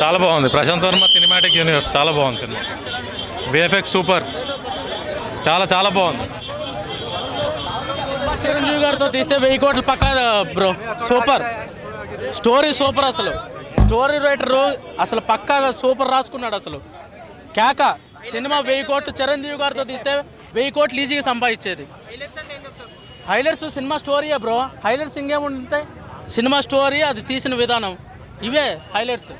చాలా బాగుంది. Prashanth Varma cinematic universe చాలా బాగుంది సినిమా. విఎఫ్ఎక్స్ సూపర్ చాలా చాలా బాగుంది. చిరంజీవి గారితో తీస్తే వెయ్యి కోట్లు పక్కా బ్రో. సూపర్ స్టోరీ సూపర్ అసలు. స్టోరీ రైటర్ అసలు పక్కాగా సూపర్ రాసుకున్నాడు అసలు. కేక సినిమా వెయ్యి కోట్లు చిరంజీవి గారితో తీస్తే వెయ్యి కోట్లు ఈజీగా సంపాదించేది. హైలైట్స్ సినిమా స్టోరీయే బ్రో. హైలైట్స్ ఇంకేముంటాయి? సినిమా స్టోరీ అది తీసిన విధానం. ఇవే హైలైట్స్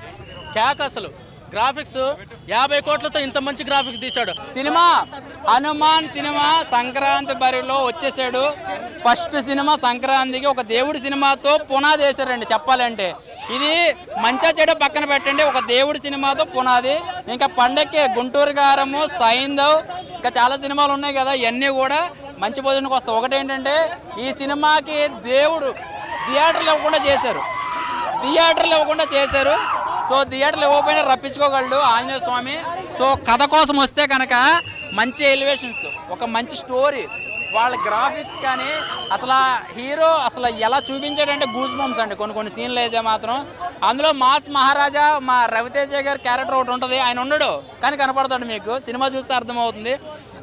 క్యాక్ అసలు. గ్రాఫిక్స్ యాభై కోట్లతో ఇంత మంచి గ్రాఫిక్స్ తీశాడు. సినిమా హనుమాన్ సినిమా సంక్రాంతి బరిలో వచ్చేసాడు. ఫస్ట్ సినిమా సంక్రాంతికి ఒక దేవుడి సినిమాతో పునాది వేశారండి చెప్పాలంటే. ఇది మంచా చెడు పక్కన పెట్టండి ఒక దేవుడి సినిమాతో పునాది. ఇంకా పండక్కి గుంటూరు గారము సైందవ్ ఇంకా చాలా సినిమాలు ఉన్నాయి కదా ఇవన్నీ కూడా మంచి భోజనకు వస్తాయి. ఒకటి ఏంటంటే ఈ సినిమాకి దేవుడు థియేటర్లు ఇవ్వకుండా చేశారు. థియేటర్లు ఇవ్వకుండా చేశారు. సో థియేటర్లు ఇవ్వకపోయినా రప్పించుకోగలడు ఆంజనేయ స్వామి. సో కథ కోసం వస్తే కనుక మంచి ఎలివేషన్స్ ఒక మంచి స్టోరీ వాళ్ళ గ్రాఫిక్స్ కానీ అసలు హీరో అసలు ఎలా చూపించాడంటే గూస్ బంప్స్ అండి. కొన్ని కొన్ని సీన్లు అయితే మాత్రం. అందులో మాస్ మహారాజా మా రవితేజ గారి క్యారెక్టర్ ఒకటి ఉంటుంది. ఆయన ఉండడు కానీ కనపడతాడు మీకు. సినిమా చూస్తే అర్థమవుతుంది.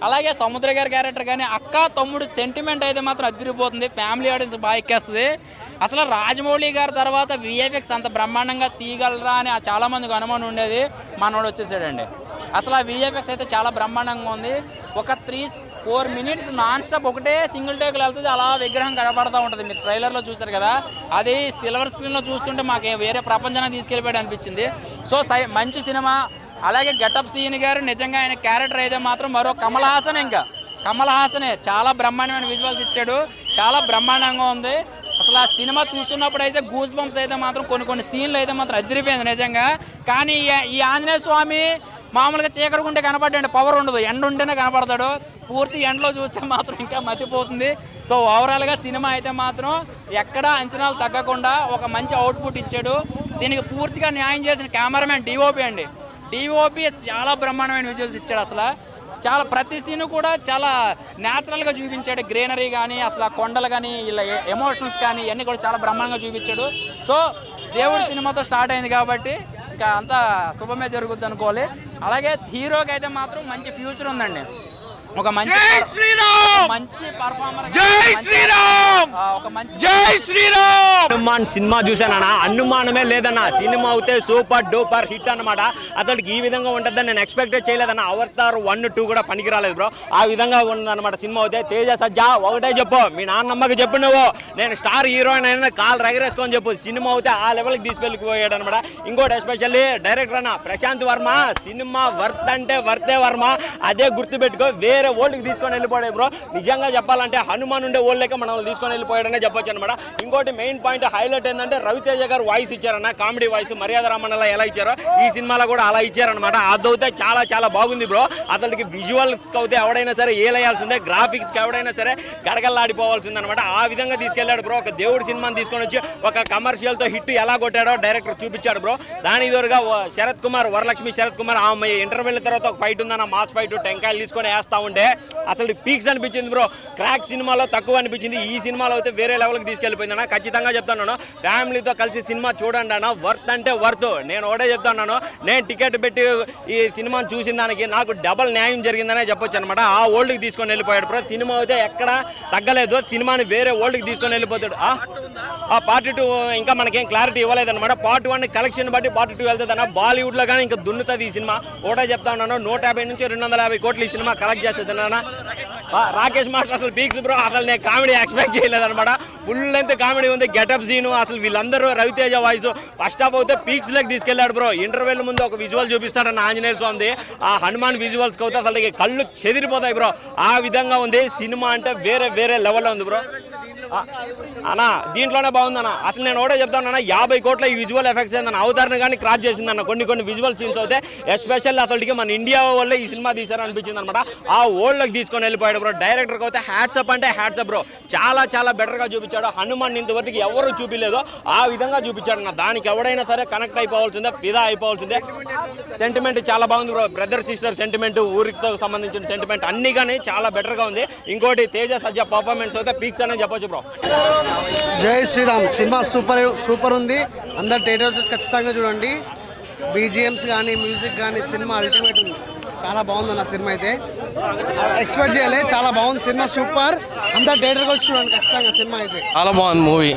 అలాగే సముద్ర గారి క్యారెక్టర్ కానీ అక్క తమ్ముడు సెంటిమెంట్ అయితే మాత్రం అదిరిపోతుంది. ఫ్యామిలీ ఆడియన్స్ బాగా ఎక్కేస్తుంది. అసలు రాజమౌళి గారి తర్వాత విఎఫ్ఎక్స్ అంత బ్రహ్మాండంగా తీయగలరా అని చాలామందికి అనుమానం ఉండేది. మనోడు వచ్చేసాడండి. అసలు ఆ విఎఫ్ఎక్స్ అయితే చాలా బ్రహ్మాండంగా ఉంది. ఒక three four minutes non stop ఒకటే సింగిల్ టేక్లో వెళ్తుంది. అలా విగ్రహం కనబడతా ఉంటుంది. మీరు ట్రైలర్లో చూసారు కదా. అది సిల్వర్ స్క్రీన్లో చూస్తుంటే మాకు వేరే ప్రపంచానికి తీసుకెళ్ళిపోయాడు అనిపించింది. సో సై మంచి సినిమా. అలాగే గెటప్ సీన్ గారు నిజంగా ఆయన క్యారెక్టర్ అయితే మాత్రం మరో కమల్ హాసన్ ఇంకా. కమల్ హాసనే చాలా బ్రహ్మాండమైన విజువల్స్ ఇచ్చాడు. చాలా బ్రహ్మాండంగా ఉంది. అసలు ఆ సినిమా చూస్తున్నప్పుడు అయితే గూస్ బంప్స్ అయితే మాత్రం కొన్ని కొన్ని సీన్లు అయితే మాత్రం అదిరిపోయింది నిజంగా. కానీ ఈ- ఆంజనేయ స్వామి మామూలుగా చీకటి ఉంటే కనపడ్డాడు. పవర్ ఉండదు. ఎండ ఉంటేనే కనపడతాడు. పూర్తి ఎండలో చూస్తే మాత్రం ఇంకా మతిపోతుంది. సో ఓవరాల్గా సినిమా అయితే మాత్రం ఎక్కడా అంచనాలు తగ్గకుండా ఒక మంచి అవుట్పుట్ ఇచ్చాడు. దీనికి పూర్తిగా న్యాయం చేసిన కెమెరామెన్ డిఓపి అండి. డిఓపిఎస్ చాలా బ్రహ్మాండమైన విజువల్స్ ఇచ్చాడు అసలు. చాలా ప్రతి సీన్ కూడా చాలా న్యాచురల్గా చూపించాడు. గ్రీనరీ కానీ అసలు ఆ కొండలు కానీ ఇలా e-, ఎమోషన్స్ కానీ ఇవన్నీ కూడా చాలా బ్రహ్మాండంగా చూపించాడు. సో దేవుడి సినిమాతో స్టార్ట్ అయింది కాబట్టి ఇంకా అంతా శుభమే జరుగుద్ది అనుకోవాలి. అలాగే హీరోకి అయితే మాత్రం మంచి ఫ్యూచర్ ఉందండి. ఒక మంచి ఒక మంచి పర్ఫార్మర్ జై శ్రీరామ్! ఒక మంచి జై శ్రీరామ్! హనుమాన్ సినిమా చూసానన్న అనుమానమే లేదన్న. సినిమా అయితే సూపర్ డూపర్ హిట్ అన్నమాట. అతడికి ఈ విధంగా ఉంటుందని నేను ఎక్స్పెక్ట్ చేయలేదన్న. అవతార్ వన్ టూ కూడా పనికి రాలేదు బ్రో. ఆ విధంగా ఉందన్నమాట సినిమా అయితే. తేజ సజ్జా ఒకటే చెప్పు. మీ నాన్నమ్మకి చెప్పు నువ్వు. నేను స్టార్ హీరోయిన్ అయినా కాల్ రగరేసుకొని చెప్పు. సినిమా అయితే ఆ లెవెల్కి తీసుకెళ్ళిపోయాడు అనమాట ఇంకోటి ఎస్పెషల్లీ డైరెక్టర్ అన్న ప్రశాంత్ వర్మ. సినిమా వర్త్ అంటే వర్తే వర్మ. అదే గుర్తుపెట్టుకో. వేరే ఓల్డ్కి తీసుకొని వెళ్ళిపోయాడు బ్రో. నిజంగా చెప్పాలంటే హనుమాన్ ఉండే ఓల్డ్లకే మనం తీసుకొని వెళ్ళిపోయాడనే చెప్పొచ్చు అనమాట. ఇంకోటి మెయిన్ పాయింట్ హైలైట్ ఏంటంటే రవితేజ గారు వాయిస్ ఇచ్చారన్న కామెడీ వాయిస్ మర్యాద రామన్నలా ఎలా ఇచ్చారో ఈ సినిమాలో కూడా అలా ఇచ్చారనమాట అదైతే చాలా చాలా బాగుంది బ్రో. అతనికి విజువల్స్కి అయితే ఎవడైనా సరే ఏలేయాల్సిందే గ్రాఫిక్స్కి ఎవడైనా సరే గడగల్లాడిపోవాల్సిందనమాట ఆ విధంగా తీసుకెళ్ళాడు బ్రో. ఒక దేవుడి సినిమాని తీసుకొని వచ్చి ఒక కమర్షియల్తో హిట్ ఎలా కొట్టాడో డైరెక్టర్ చూపించాడు బ్రో. దాని ఎదురుగా శరత్ కుమార్ వరలక్ష్మి శరత్ కుమార్ ఆమె ఇంటర్వెల్ తర్వాత ఒక ఫైట్ ఉందన్న మాస్ ఫైట్ టెంకాయలు తీసుకొని వేస్తా ఉండే. అసలు పీక్స్ అనిపించింది బ్రో. క్రాక్ సినిమాలో తక్కువ అనిపించింది. ఈ సినిమాలో అయితే వేరే లెవెల్కి తీసుకెళ్ళిపోయింది అన్న. ఖచ్చితంగా చెప్తాను ఫ్యామిలీతో కలిసి సినిమా చూడండి అన్న. వర్త్ అంటే వర్త్. నేను ఒకటే చెప్తాను నేను టికెట్ పెట్టి ఈ సినిమాని చూసిన దానికి నాకు డబల్ న్యాయం జరిగిందనే చెప్పొచ్చు అనమాట ఆ ఓల్డ్కి తీసుకొని వెళ్ళిపోయాడు బ్రో. సినిమా అయితే ఎక్కడ తగ్గలేదు. సినిమాని వేరే ఓల్డ్కి తీసుకొని వెళ్ళిపోతాడు. ఆ? పార్ట్ టూ ఇంకా మనకేం క్లారిటీ ఇవ్వలేదు అనమాట పార్ట్ వన్ కలెక్షన్ బట్టి పార్ట్ టూ వెళ్తుందన్న. బాలీవుడ్లో కానీ ఇంకా దున్నుతుంది ఈ సినిమా. ఒకటే చెప్తా ఉన్నాను నూట యాభై నుంచి రెండు వందల యాభై కోట్లు ఈ సినిమా కలెక్ట్ చేస్తుంది. అన్న రాకేష్ మాస్టర్ అసలు పీక్స్ బ్రో అసలు నేను కామెడీ ఎక్స్పెక్ట్ చేయలేదు అనమాట ఫుల్ లెంత్ కామెడీ ఉంది గెటప్ సీను అసలు వీళ్ళందరూ రవితేజ వాయిస్. ఫస్ట్ హాఫ్ అయితే పీక్స్ లెక్ తీసుకెళ్ళాడు బ్రో. ఇంటర్వెల్ ముందు ఒక విజువల్ చూపిస్తాడన్న ఆంజనేయ స్వామి ఆ హనుమాన్ విజువల్స్ అయితే అసలు కళ్ళు చెదిరిపోతాయి బ్రో. ఆ విధంగా ఉంది. సినిమా అంటే వేరే వేరే లెవెల్లో ఉంది బ్రో. అన్నా దీంట్లోనే బాగుందన్న. అసలు నేను ఒకటే చెప్తాను అన్న యాభై కోట్ల ఈ విజువల్ ఎఫెక్ట్స్ ఏందన్న అవతారణ కానీ క్రాస్ చేసిందన్న కొన్ని కొన్ని విజువల్ సీన్స్ అయితే ఎస్పెషల్ అసలుకి మన ఇండియా వాళ్ళే ఈ సినిమా తీశారు అనిపించింది అనమాట ఆ ఓల్డ్లోకి తీసుకొని వెళ్ళిపోయాడు బ్రో డైరెక్టర్కి అయితే హ్యాట్సప్ అంటే హ్యాట్సప్ బ్రో చాలా చాలా బెటర్గా చూపించాడు. హనుమాన్ ఇంతవరకు ఎవరు చూపించలేదు. ఆ విధంగా చూపించాడు అన్న. దానికి ఎవడైనా సరే కనెక్ట్ అయిపోవాల్సిందే ఫిదా అయిపోవాల్సిందే. సెంటిమెంట్ చాలా బాగుంది బ్రో బ్రదర్ సిస్టర్ సెంటిమెంట్ ఊరితో సంబంధించిన సెంటిమెంట్ అన్ని కానీ చాలా బెటర్గా ఉంది. ఇంకోటి తేజ సజ్జ పర్ఫార్మెన్స్ అయితే పీక్స్ అనే చెప్పొచ్చు బ్రో జై శ్రీరామ్. సినిమా సూపర్ సూపర్ ఉంది. అందరు థియేటర్ ఖచ్చితంగా చూడండి. బీజిఎమ్స్ కానీ మ్యూజిక్ కానీ సినిమా అల్టిమేట్ ఉంది. చాలా బాగుంది అన్న సినిమా అయితే. ఎక్స్పెక్ట్ చేయలే. చాలా బాగుంది. Cinema super. అందరు థియేటర్కి వచ్చి చూడండి ఖచ్చితంగా సినిమా అయితే. చాలా బాగుంది మూవీ